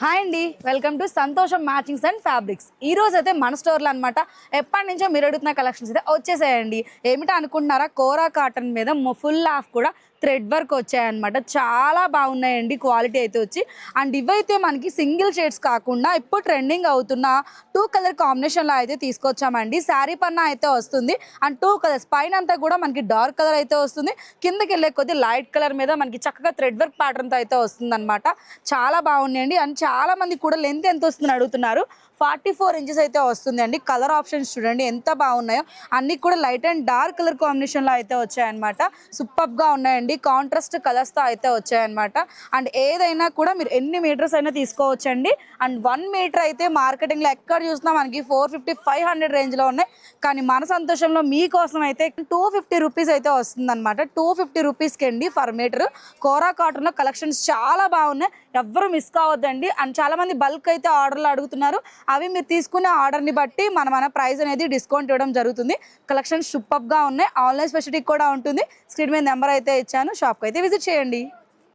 Hi అండి. Welcome to Santosham matchings and fabrics. ఈ రోజు అయితే మన స్టోర్లో అనమాట ఎప్పటి నుంచో మీరు అడుగుతున్న కలెక్షన్స్ అయితే వచ్చేసాయండి. ఏమిటో అనుకుంటున్నారా? కోరా కాటన్ మీద ఫుల్ హాఫ్ కూడా థ్రెడ్ వర్క్ వచ్చాయన్నమాట. చాలా బాగున్నాయండి. క్వాలిటీ అయితే వచ్చి. అండ్ ఇవైతే మనకి సింగిల్ షేడ్స్ కాకుండా ఇప్పుడు ట్రెండింగ్ అవుతున్న టూ కలర్ కాంబినేషన్లో అయితే తీసుకొచ్చామండి. శారీ పన్నా అయితే వస్తుంది. అండ్ టూ కలర్స్ పైన అంతా కూడా మనకి డార్క్ కలర్ అయితే వస్తుంది. కిందకి వెళ్ళే కొద్ది లైట్ కలర్ మీద మనకి చక్కగా థ్రెడ్ వర్క్ ప్యాటర్న్తో అయితే వస్తుంది చాలా బాగున్నాయండి. అండ్ చాలా మంది కూడా లెంత్ ఎంత వస్తుందని అడుగుతున్నారు. ఫార్టీ ఫోర్ ఇంచెస్ అయితే వస్తుంది అండి. కలర్ ఆప్షన్స్ చూడండి ఎంత బాగున్నాయో. అన్ని కూడా లైట్ అండ్ డార్క్ కలర్ కాంబినేషన్లో అయితే వచ్చాయన్నమాట. సూపర్గా ఉన్నాయండి. కాంట్రాస్ట్ కలర్స్తో అయితే వచ్చాయన్నమాట. అండ్ ఏదైనా కూడా మీరు ఎన్ని మీటర్స్ అయినా తీసుకోవచ్చండి. అండ్ వన్ మీటర్ అయితే మార్కెటింగ్లో ఎక్కడ చూసినా మనకి ఫోర్ ఫిఫ్టీ ఫైవ్ హండ్రెడ్ రేంజ్లో ఉన్నాయి. కానీ మన సంతోషంలో మీకోసం అయితే టూ ఫిఫ్టీ రూపీస్ అయితే వస్తుంది అనమాట టూ ఫిఫ్టీ రూపీస్కి అండి ఫర్ మీటర్ కోరా కాటన్లో కలెక్షన్స్ చాలా బాగున్నాయి. ఎవ్వరు మిస్ కావద్దండి. అండ్ చాలామంది బల్క్ అయితే ఆర్డర్లు అడుగుతున్నారు. అవి మీరు తీసుకునే ఆర్డర్ని బట్టి మన మన ప్రైస్ అనేది డిస్కౌంట్ ఇవ్వడం జరుగుతుంది. కలెక్షన్స్ సూపర్గా ఉన్నాయి. ఆన్లైన్ స్పెషలిటీ కూడా ఉంటుంది. స్క్రీన్ మీద నెంబర్ అయితే ఇచ్చాను. షాప్కి అయితే విజిట్ చేయండి.